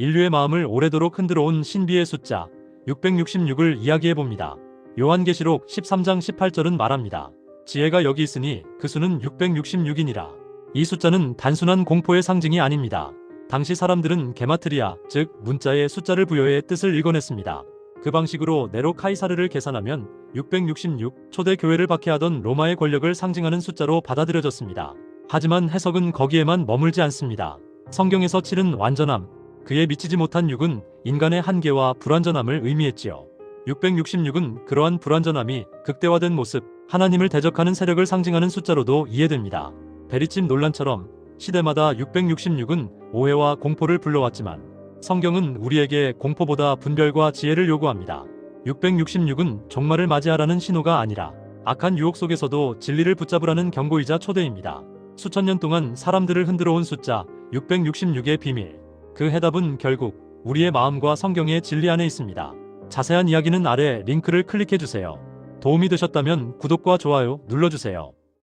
인류의 마음을 오래도록 흔들어 온 신비의 숫자 666을 이야기해 봅니다. 요한계시록 13장 18절은 말합니다. 지혜가 여기 있으니 그 수는 666이니라. 이 숫자는 단순한 공포의 상징이 아닙니다. 당시 사람들은 게마트리아, 즉 문자의 숫자를 부여해 뜻을 읽어냈습니다. 그 방식으로 네로 카이사르를 계산하면 666 초대 교회를 박해하던 로마의 권력을 상징하는 숫자로 받아들여졌습니다. 하지만 해석은 거기에만 머물지 않습니다. 성경에서 7은 완전함, 그에 미치지 못한 6은 인간의 한계와 불완전함을 의미했지요. 666은 그러한 불완전함이 극대화된 모습, 하나님을 대적하는 세력을 상징하는 숫자로도 이해됩니다. 베리집 논란처럼 시대마다 666은 오해와 공포를 불러왔지만 성경은 우리에게 공포보다 분별과 지혜를 요구합니다. 666은 종말을 맞이하라는 신호가 아니라 악한 유혹 속에서도 진리를 붙잡으라는 경고이자 초대입니다. 수천 년 동안 사람들을 흔들어 온 숫자 666의 비밀. 그 해답은 결국 우리의 마음과 성경의 진리 안에 있습니다. 자세한 이야기는 아래 링크를 클릭해 주세요. 도움이 되셨다면 구독과 좋아요 눌러주세요.